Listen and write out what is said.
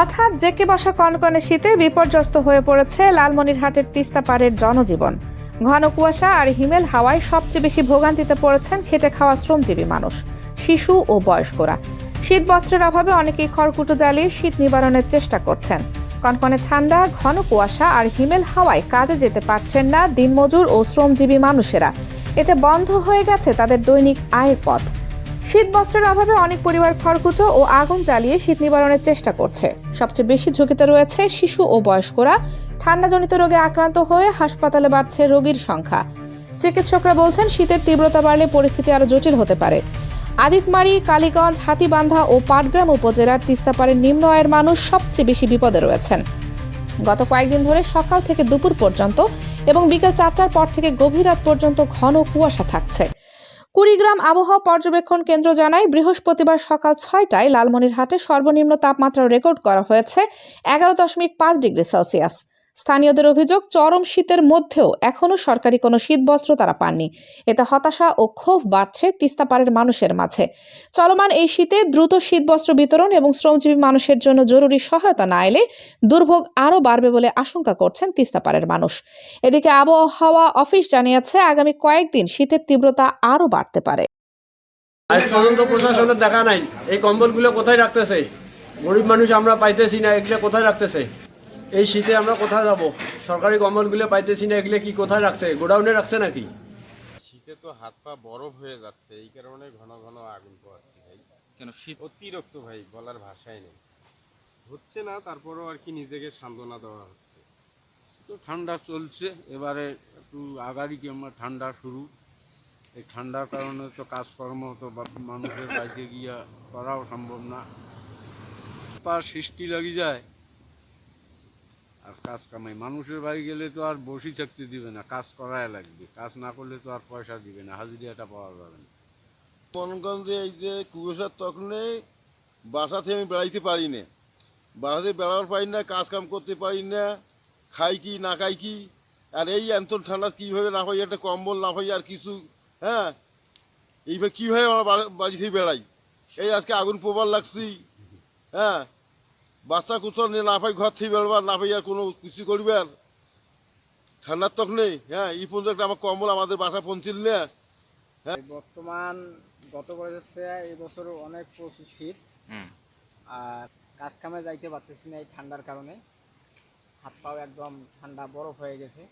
হঠাৎ জেকে বসা কনকনে শীতে বিপর্যস্ত হয়ে পড়েছে লালমনিরহাটের তিস্তা পাড়ের জনজীবন। ঘন কুয়াশা আর হিমেল হাওয়ায় সবচেয়ে বেশি ভোগান্তিতে পড়েছেন খেটে খাওয়া শ্রমজীবী মানুষ, শিশু ও বয়স্করা। শীত বস্ত্রের অভাবে অনেকেই খড়কুটো জ্বালিয়ে শীত নিবারণের চেষ্টা করছেন। কনকনে ঠান্ডা, ঘন কুয়াশা আর হিমেল হাওয়ায় কাজে যেতে পারছেন না দিনমজুর ও শ্রমজীবী মানুষেরা। এতে বন্ধ হয়ে গেছে তাদের দৈনিক আয়ের পথ। শীত বস্ত্রের অভাবে অনেক পরিবার খড়কুটো ও আগুন জ্বালিয়ে শীত নিবারণের চেষ্টা করছে। সবচেয়ে বেশি ঝুঁকিতে রয়েছে শিশু ও বয়স্করা। ঠান্ডাজনিত রোগে আক্রান্ত হয়ে হাসপাতালে বাড়ছে রোগীর সংখ্যা। চিকিৎসকরা বলছেন, শীতের তীব্রতা বাড়লে পরিস্থিতি আরও জটিল হতে পারে। আদিতমারি, কালীগঞ্জ, হাতিবান্ধা ও পাটগ্রাম উপজেলার তিস্তাপাড়ের নিম্ন আয়ের মানুষ সবচেয়ে বেশি বিপদে রয়েছেন। গত কয়েকদিন ধরে সকাল থেকে দুপুর পর্যন্ত এবং বিকেল চারটার পর থেকে গভীর রাত পর্যন্ত ঘন কুয়াশা থাকছে। কুড়িগ্রাম আবহাওয়া পর্যবেক্ষণ কেন্দ্র জানায়, বৃহস্পতিবার সকাল ছয়টায় লালমনিরহাটে সর্বনিম্ন তাপমাত্রা রেকর্ড করা হয়েছে এগারো দশমিক পাঁচ ডিগ্রি সেলসিয়াস। স্থানীয়দের অভিযোগ, চরম শীতের মধ্যেও এখনও সরকারি কোনো শীতবস্ত্র তারা পাননি। এতে হতাশা ও ক্ষোভ বাড়ছে তিস্তাপাড়ের মানুষের মাঝে। চলমান এই শীতে দ্রুত শীতবস্ত্র বিতরণ এবং শ্রমজীবী মানুষের জন্য জরুরি সহায়তা না এলে দুর্ভোগ আরও বাড়বে বলে আশঙ্কা করছেন তিস্তাপাড়ের মানুষ। এদিকে আবহাওয়া অফিস জানিয়েছে, আগামী কয়েকদিন শীতের তীব্রতা আরও বাড়তে পারে। আজ পর্যন্ত প্রশাসনের দেখা নাই, এই কম্বলগুলো কোথায় রাখতেছে? গরিব মানুষ আমরা পাইতেছি না, এগুলো কোথায় রাখতেছে? এই শীতে আমরা কোথায় যাব? সরকারি কম্বলগুলো পাইতেছি না এগুলো কি কোথায় রাখছে? গোডাউনে রাখছে নাকি? শীতে তো হাত পা বরফ হয়ে যাচ্ছে এই কারণে ঘন ঘন আগুন পোয়াচ্ছি ভাই। কেন শীত? অতিরিক্ত ভাই বলার ভাষাই নেই। হচ্ছে না তারপরেও আর কি নিজেকে সান্ত্বনা দেওয়া হচ্ছে। তো ঠান্ডা চলছে এবারে একটু আগারই কিংবা ঠান্ডা শুরু। এই ঠান্ডার কারণে তো কাজকর্ম তো বা- মানুষের বাড়িতে গিয়া করাও সম্ভব না। পা সৃষ্টি লাগি যায় আর কাজ কামাই। মানুষের বাড়ি গেলে তো আর বসে থাকতে দিবে না, কাজ করাই লাগবে। কাজ না করলে তো আর পয়সা দিবে না, হাজিরাটা পাওয়া যাবে না। মনে যে এই যে কুয়াশার তখনে বাসা থেকে আমি বেড়াইতে পারি না। বাসাতে বেড়াবার পারি না, কাজ কাম করতে পারি না, খাই কি, না খাই কি, আর এই এন্তন ঠান্ডা কীভাবে না পাই একটা কম্বল না পাই আর কিছু হ্যাঁ? এইভাবে কীভাবে আমরা বাড়ি থেকে বেড়াই? এই আজকে আগুন পোবার লাগছি হ্যাঁ? বাচ্চা কুচর নিয়ে না পাই ঘর থেকে বেরোবার না পাই আর কোনো কিছু করবে আর ঠান্ডার নেই হ্যাঁ এই পর্যন্ত একটা আমার কম্বল আমাদের বাসা পৌঁছিল না। বর্তমান গত বছর এই বছর অনেক প্রচুর শীত। আর কাজ কামে যাইতে পারতেছি না এই ঠান্ডার কারণে। হাত পাও একদম ঠান্ডা বরফ হয়ে গেছে।